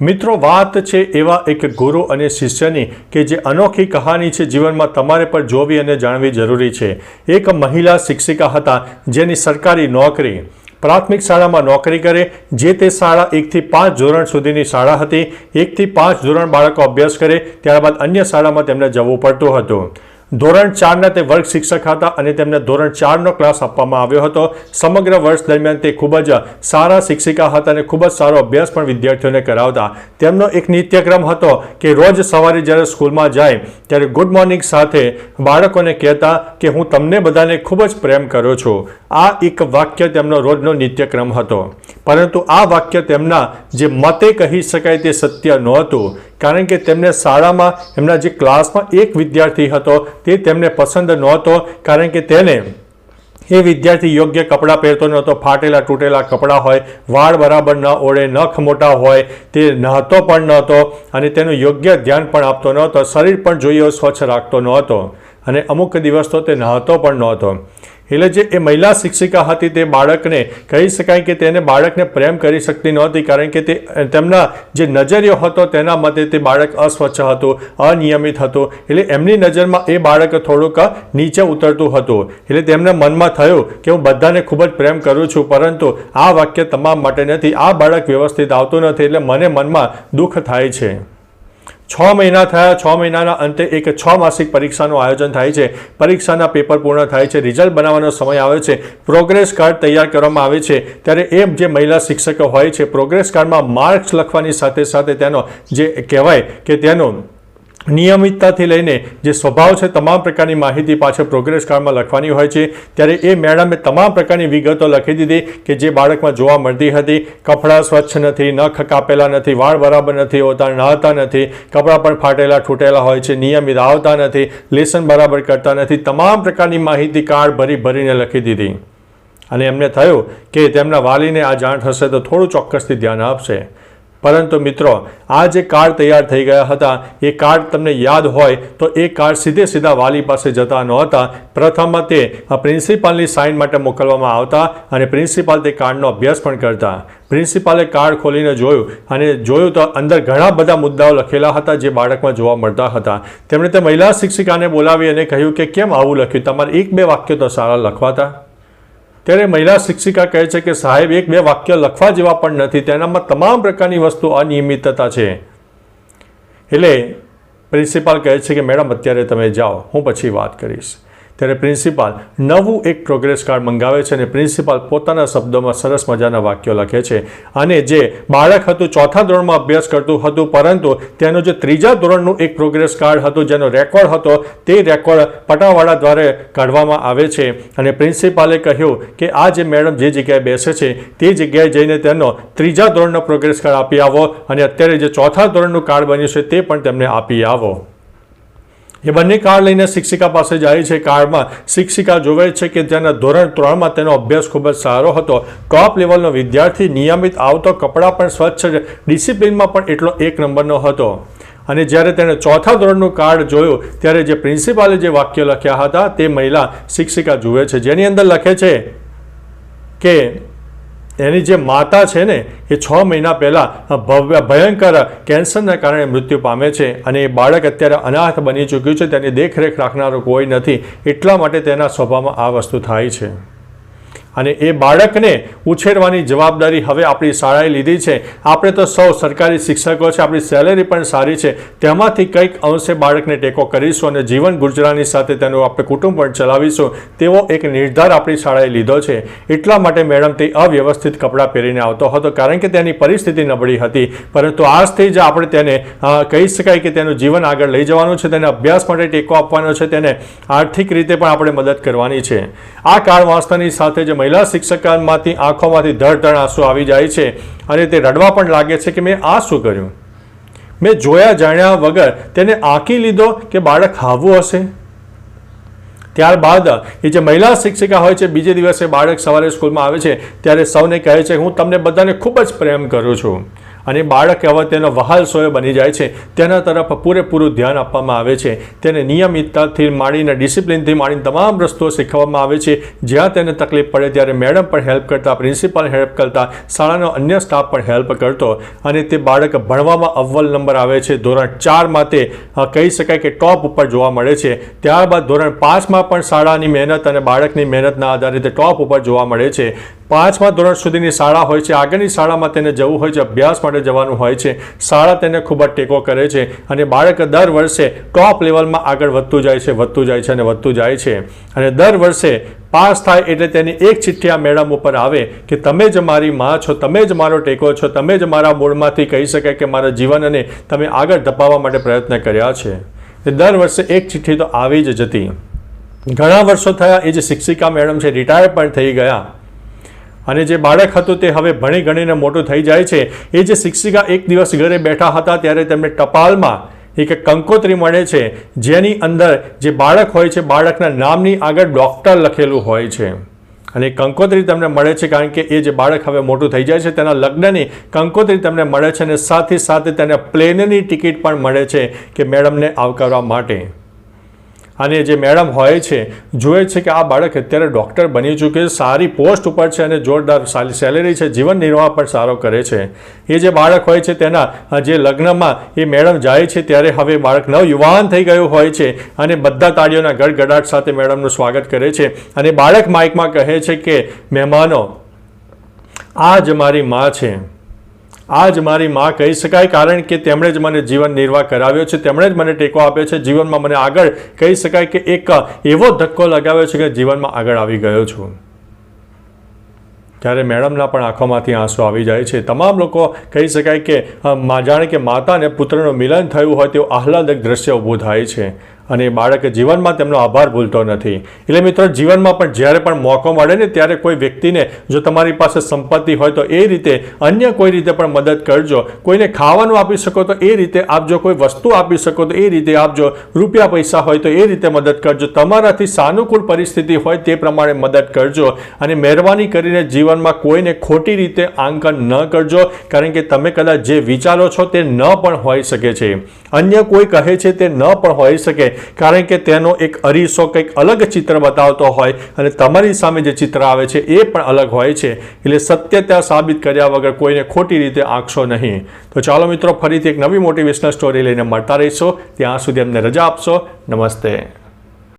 મિત્રો, વાત છે એવા એક ગુરુ અને શિષ્યની કે જે અનોખી કહાની છે જીવનમાં તમારે પણ જોવી અને જાણવી જરૂરી છે. એક મહિલા શિક્ષિકા હતા જેની સરકારી નોકરી, પ્રાથમિક શાળામાં નોકરી કરે, જે તે શાળા એકથી પાંચ ધોરણ સુધીની શાળા હતી. એકથી પાંચ ધોરણ બાળકો અભ્યાસ કરે, ત્યારબાદ અન્ય શાળામાં તેમને જવું પડતું હતું. ધોરણ ચારના તે વર્ગ શિક્ષક હતા અને તેમને ધોરણ ચારનો ક્લાસ આપવામાં આવ્યો હતો. સમગ્ર વર્ષ દરમિયાન તે ખૂબ જ સારા શિક્ષિકા હતા અને ખૂબ જ સારો અભ્યાસ પણ વિદ્યાર્થીઓને કરાવતા. તેમનો એક નિત્યક્રમ હતો કે રોજ સવારે જ્યારે સ્કૂલમાં જાય, ત્યારે ગુડ મોર્નિંગ સાથે બાળકોને કહેતા કે હું તમને બધાને ખૂબ જ પ્રેમ કરું છું. આ એક વાક્ય તેમનો રોજનો નિત્યક્રમ હતો. પરંતુ આ વાક્ય તેમના જે મતે કહી શકાય તે સત્ય નહોતું. કારણ કે તેમને શાળામાં, એમના જે ક્લાસમાં એક વિદ્યાર્થી હતો, તે તેમને પસંદ નહોતો, કારણ કે તેને એ વિદ્યાર્થી યોગ્ય કપડાં પહેરતો નહોતો, ફાટેલા તૂટેલા કપડાં હોય, વાળ બરાબર ન ઓળે, નખ મોટા હોય, તે નહતો પણ નહોતો અને તેનું યોગ્ય ધ્યાન પણ આપતો નહોતો, શરીર પણ જોઈએ સ્વચ્છ રાખતો નહોતો અને અમુક દિવસ તો તે નહતો પણ નહોતો. એટલે જે એ મહિલા શિક્ષિકા હતી. તે બાળકને કહી શકાય કે તેને બાળકને પ્રેમ કરી શકતી નહોતી, કારણ કે તે, તેમના જે નજરિયો હતો તેના મતે તે બાળક અસ્વચ્છ હતું, અનિયમિત હતું. એટલે એમની નજરમાં એ બાળક થોડુંક નીચે ઉતરતું હતું. એટલે તેમને મનમાં થયું કે હું બધાને ખૂબ જ પ્રેમ કરું છું, પરંતુ આ વાક્ય તમામ માટે નથી. આ બાળક વ્યવસ્થિત આવતું નથી, એટલે મને મનમાં દુઃખ થાય છે. છ મહિના થયા, છ મહિનાના અંતે એક છ માસિક પરીક્ષાનું આયોજન થાય છે. પરીક્ષાના પેપર પૂર્ણ થાય છે, રિઝલ્ટ બનાવવાનો સમય આવે છે. પ્રોગ્રેસ કાર્ડ તૈયાર કરવામાં આવે છે. ત્યારે એ જે મહિલા શિક્ષકો હોય છે, પ્રોગ્રેસ કાર્ડમાં માર્ક્સ લખવાની સાથે સાથે તેનો જે કહેવાય કે તેનો નિયમિતતાથી લઈને જે સ્વભાવ છે, તમામ પ્રકારની માહિતી પાછળ પ્રોગ્રેસ કાર્ડમાં લખવાની હોય છે. ત્યારે એ મેડમે તમામ પ્રકારની વિગતો લખી દીધી કે જે બાળકમાં જોવા મળતી હતી. કપડાં સ્વચ્છ નથી, નખ કાપેલા નથી, વાળ બરાબર નથી હોતા, નહાતા નથી, કપડાં પણ ફાટેલા, તૂટેલા હોય છે, નિયમિત આવતા નથી, લેસન બરાબર કરતા નથી. તમામ પ્રકારની માહિતી કાર્ડ ભરી ભરીને લખી દીધી. અને એમને થયું કે તેમના વાલીને આ જાણ થશે તો થોડું ચોક્કસથી ધ્યાન આપશે. પરંતુ મિત્રો, આ જે કાર્ડ તૈયાર થઈ ગયા હતા, એ કાર્ડ તમને યાદ હોય તો એ કાર્ડ સીધે સીધા વાલી પાસે જતા નહોતા. પ્રથમ તે પ્રિન્સિપાલની સાઇન માટે મોકલવામાં આવતા અને પ્રિન્સિપાલ તે કાર્ડનો અભ્યાસ પણ કરતા. પ્રિન્સિપાલે કાર્ડ ખોલીને જોયું અને જોયું તો અંદર ઘણા બધા મુદ્દાઓ લખેલા હતા જે બાળકમાં જોવા મળતા હતા. તેમણે તે મહિલા શિક્ષિકાને બોલાવી અને કહ્યું કે કેમ આવું લખ્યું? તમારે એક બે વાક્યો તો સારા લખવાતા? ત્યારે મહિલા શિક્ષિકા કહે છે કે સાહેબ, એક બે વાક્ય લખવા જેવા પણ નથી. તેનામાં તમામ પ્રકારની વસ્તુ અનિયમિતતા છે. એટલે પ્રિન્સિપાલ કહે છે કે, મેડમ, અત્યારે તમે જાઓ. હું પછી વાત કરીશ. ત્યારે પ્રિન્સિપાલ નવું એક પ્રોગ્રેસ કાર્ડ મંગાવે છે અને પ્રિન્સિપાલ પોતાના શબ્દોમાં સરસ મજાના વાક્યો લખે છે. અને જે બાળક હતું, ચોથા ધોરણમાં અભ્યાસ કરતું હતું, પરંતુ તેનું જે ત્રીજા ધોરણનું એક પ્રોગ્રેસ કાર્ડ હતું, જેનો રેકોર્ડ હતો, તે રેકોર્ડ પટાવાળા દ્વારા કાઢવામાં આવે છે. અને પ્રિન્સિપાલે કહ્યું કે આ જે મેડમ જે જગ્યાએ બેસે છે, તે જગ્યાએ જઈને તેનો ત્રીજા ધોરણનો પ્રોગ્રેસ કાર્ડ આપી આવો અને અત્યારે જે ચોથા ધોરણનું કાર્ડ બન્યું છે, તે પણ તેમને આપી આવો. એ બંને કાર્ડ લઈને શિક્ષિકા પાસે જાય છે. કાર્ડમાં શિક્ષિકા જોવે છે કે તેના ધોરણ ત્રણમાં તેનો અભ્યાસ ખૂબ જ સારો હતો. ટોપ લેવલનો વિદ્યાર્થી નિયમિત આવતો કપડાં પણ સ્વચ્છ ડિસિપ્લિનમાં પણ એટલો એક નંબરનો હતો. અને જ્યારે તેણે ચોથા ધોરણનું કાર્ડ જોયું, ત્યારે જે પ્રિન્સિપાલે જે વાક્ય લખ્યા હતા, તે મહિલા શિક્ષિકા જુએ છે. જેની અંદર લખે છે કે એની જે માતા છે ને, એ છ મહિના પહેલાં ભવ્ય, ભયંકર કેન્સરના કારણે મૃત્યુ પામે છે અને એ બાળક અત્યારે અનાથ બની ચૂક્યું છે. તેની દેખરેખ રાખનારો કોઈ નથી. એટલા માટે તેના સ્વભાવમાં આ વસ્તુ થાય છે. અને એ બાળકને ઉછેરવાની જવાબદારી હવે આપણી શાળાએ લીધી છે. આપણે તો સૌ સરકારી શિક્ષકો છે, આપણી સેલેરી પણ સારી છે. તેમાંથી કંઈક અંશે બાળકને ટેકો કરીશું અને જીવન ગુજરાની સાથે તેનું આપણે કુટુંબ પણ ચલાવીશું, તેવો એક નિર્ધાર આપણી શાળાએ લીધો છે. એટલા માટે મેડમ તે અવ્યવસ્થિત કપડાં પહેરીને આવતો હતો, કારણ કે તેની પરિસ્થિતિ નબળી હતી. પરંતુ આજથી જ આપણે તેને કહી શકાય કે તેનું જીવન આગળ લઈ જવાનું છે, તેને અભ્યાસ માટે ટેકો આપવાનો છે, તેને આર્થિક રીતે પણ આપણે મદદ કરવાની છે. આ કાળ વાંચતાની સાથે જ મહિલા શિક્ષકમાંથી આંખોમાંથી ધડધડ ધડ આંસુ આવી જાય છે અને તે રડવા પણ લાગે છે કે મેં આ શું કર્યું? મેં જોયા જાણ્યા વગર તેને આંકી લીધો કે બાળક હાવું હશે. ત્યારબાદ એ જે મહિલા શિક્ષિકા હોય છે, બીજે દિવસે બાળક સવારે સ્કૂલમાં આવે છે, ત્યારે સૌને કહે છે, હું તમને બધાને ખૂબ જ પ્રેમ કરું છું. અને બાળક હવે તેનો વહાલ સોય બની જાય છે. તેના તરફ પૂરેપૂરું ધ્યાન આપવામાં આવે છે. તેને નિયમિતતાથી માંડીને ડિસિપ્લિનથી માંડીને તમામ રસ્તો શીખવવામાં આવે છે. જ્યાં તેને તકલીફ પડે ત્યારે મેડમ પણ હેલ્પ કરતા, પ્રિન્સિપાલ હેલ્પ કરતા, શાળાનો અન્ય સ્ટાફ પણ હેલ્પ કરતો અને તે બાળક ભણવામાં અવ્વલ નંબર આવે છે. ધોરણ ચારમાં તે કહી શકાય કે ટોપ ઉપર જોવા મળે છે. ત્યારબાદ ધોરણ પાંચમાં પણ શાળાની મહેનત અને બાળકની મહેનતના આધારે તે ટોપ ઉપર જોવા મળે છે. પાંચમા ધોરણ સુધીની શાળા હોય છે. આગળની શાળામાં તેને જવું હોય છે. અભ્યાસ માટે જવાનું હોય છે. શાળા તેને ખૂબ જ ટેકો કરે છે અને બાળક દર વર્ષે ટોપ લેવલમાં આગળ વધતું જાય છે, વધતું જાય છે અને વધતું જાય છે. અને દર વર્ષે પાસ થાય એટલે તેની એક ચિઠ્ઠી આ મેડમ ઉપર આવે કે, તમે જ મારી માં છો, તમે જ મારો ટેકો છો, તમે જ મારા મૂળમાંથી કહી શકાય કે મારા જીવનને તમે આગળ ધપાવવા માટે પ્રયત્ન કર્યા છે. એ દર વર્ષે એક ચિઠ્ઠી તો આવી જ જતી. ઘણા વર્ષો થયા એ જે શિક્ષિકા મેડમ છે, રિટાયર પણ થઈ ગયા. અને જે બાળક હતું તે હવે ભણી ગણીને મોટું થઈ જાય છે. એ જે શિક્ષિકા એક દિવસ ઘરે બેઠા હતા ત્યારે તેમને ટપાલમાં એક કંકોત્રી મળે છે, જેની અંદર જે બાળક હોય છે, બાળકના નામની આગળ ડૉક્ટર લખેલું હોય છે. અને કંકોત્રી તમને મળે છે કારણ કે એ જે બાળક હવે મોટું થઈ જાય છે, તેના લગ્નની કંકોત્રી તમને મળે છે અને સાથે સાથે તેને પ્લેનની ટિકિટ પણ મળે છે કે મેડમને આવકારવા માટે. અને જે મેડમ હોય છે, જુએ છે કે આ બાળક અત્યારે ડૉક્ટર બની ચૂક્યું છે સારી પોસ્ટ ઉપર છે અને જોરદાર સેલેરી છે, જીવન નિર્વાહ પણ સારો કરે છે. એ જે બાળક હોય છે, તેના જે લગ્નમાં એ મેડમ જાય છે, ત્યારે હવે બાળક નવ યુવાન થઈ ગયું હોય છે અને બધા તાળીઓના ગડગડાટ સાથે મેડમનું સ્વાગત કરે છે. અને બાળક માઇકમાં કહે છે કે, મહેમાનો, આ જ મારી માં છે. આ જ મારી માં કહી શકાય, કારણ કે તેમણે જ મને જીવન નિર્વાહ કરાવ્યો છે. તેમણે જ મને ટેકો આપ્યો છે. જીવનમાં મને આગળ કહી શકાય કે એક એવો ધક્કો લગાવ્યો છે કે જીવનમાં આગળ આવી ગયો છું. ત્યારે મેડમના પણ આંખોમાંથી આંસુ આવી જાય છે. તમામ લોકો કહી શકાય કે જાણે કે માતા અને પુત્રનું મિલન થયું હોય તેવું આહલાદક દ્રશ્ય ઊભું થાય છે. અને બાળક જીવનમાં તેમનો આભાર ભૂલતો નથી. એટલે મિત્રો, જીવનમાં પણ જ્યારે પણ મોકો મળે ને ત્યારે કોઈ વ્યક્તિને જો તમારી પાસે સંપત્તિ હોય તો એ રીતે અન્ય કોઈ રીતે પણ મદદ કરજો. કોઈને ખાવાનું આપી શકો તો એ રીતે આપજો કોઈ વસ્તુ આપી શકો તો એ રીતે આપજો રૂપિયા પૈસા હોય તો એ રીતે મદદ કરજો. તમારાથી સાનુકૂળ પરિસ્થિતિ હોય તે પ્રમાણે મદદ કરજો. અને મહેરબાની કરીને જીવનમાં કોઈને ખોટી રીતે આંકન ન કરજો, કારણ કે તમે કદાચ જે વિચારો છો તે ન પણ હોઈ શકે છે. અન્ય કોઈ કહે છે તે ન પણ હોઈ શકે. કારણ કે તેનો એક અરીસો કંઈક અલગ ચિત્ર બતાવતો હોય અને તમારી સામે જે ચિત્ર આવે છે એ પણ અલગ હોય છે. એટલે સત્યતા સાબિત કર્યા વગર કોઈને ખોટી રીતે આંકશો નહીં. તો ચાલો મિત્રો, ફરીથી એક નવી મોટિવેશનલ સ્ટોરી લઈને મળતા રહીશો. ત્યાં સુધી અમને રજા આપશો. નમસ્તે.